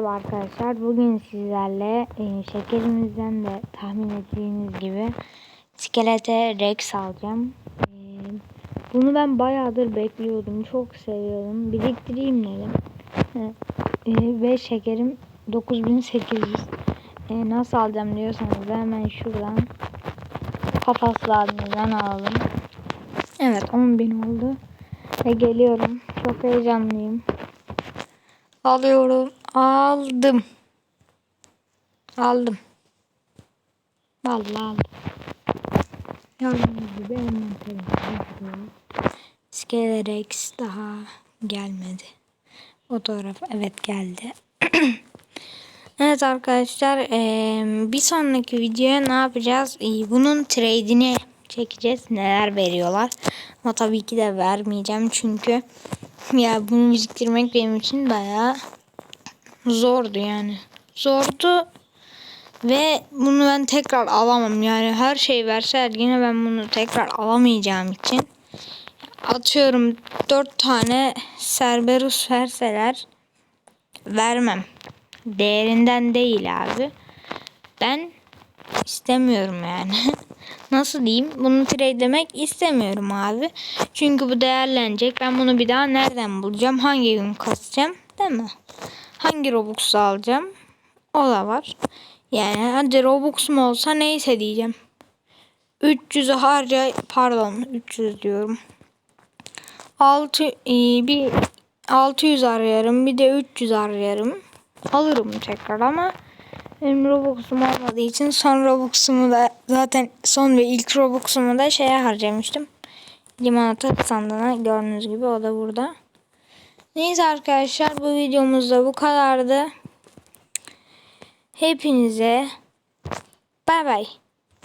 Merhaba arkadaşlar. Bugün sizlerle e, şekerimizden de tahmin ettiğiniz gibi iskelete Rex alacağım. E, bunu ben bayağıdır bekliyordum. Çok seviyordum. Biriktireyim dedim. E, e, ve şekerim 9800. E, nasıl alacağım diyorsanız hemen şuradan papaslı adından alalım. Evet 10.000 oldu. Ve geliyorum. Çok heyecanlıyım. Alıyorum. Aldım. Aldım. Vallahi aldım. Gördüğünüz gibi envanterim. Skelerex daha gelmedi. Fotoğraf evet geldi. evet arkadaşlar bir sonraki videoya ne yapacağız? Bunun trade'ini çekeceğiz. Neler veriyorlar. Ama tabii ki de vermeyeceğim çünkü ya bunu biriktirmek benim için bayağı zordu yani. Zordu ve bunu ben tekrar alamam. Yani her şey verseler yine ben bunu tekrar alamayacağım için atıyorum 4 tane Cerberus verseler vermem. Değerinden değil abi. Ben istemiyorum yani. Nasıl diyeyim? Bunu trade demek istemiyorum abi. Çünkü bu değerlenecek. Ben bunu bir daha nereden bulacağım? Hangi gün kasacağım? Değil mi? Hangi Robux'u alacağım? O da var. Yani hadi Robux'um olsa neyse diyeceğim. 300'ü harca pardon 300 diyorum. 6 e, bir 600 ararım bir de 300 ararım. Alırım tekrar ama benim Robux'um olmadığı için son Robux'umu da zaten son ve ilk Robux'umu da şeye harcamıştım. Limonata sandığına gördüğünüz gibi o da burada. Neyse arkadaşlar bu videomuzda bu kadardı. Hepinize bay bay.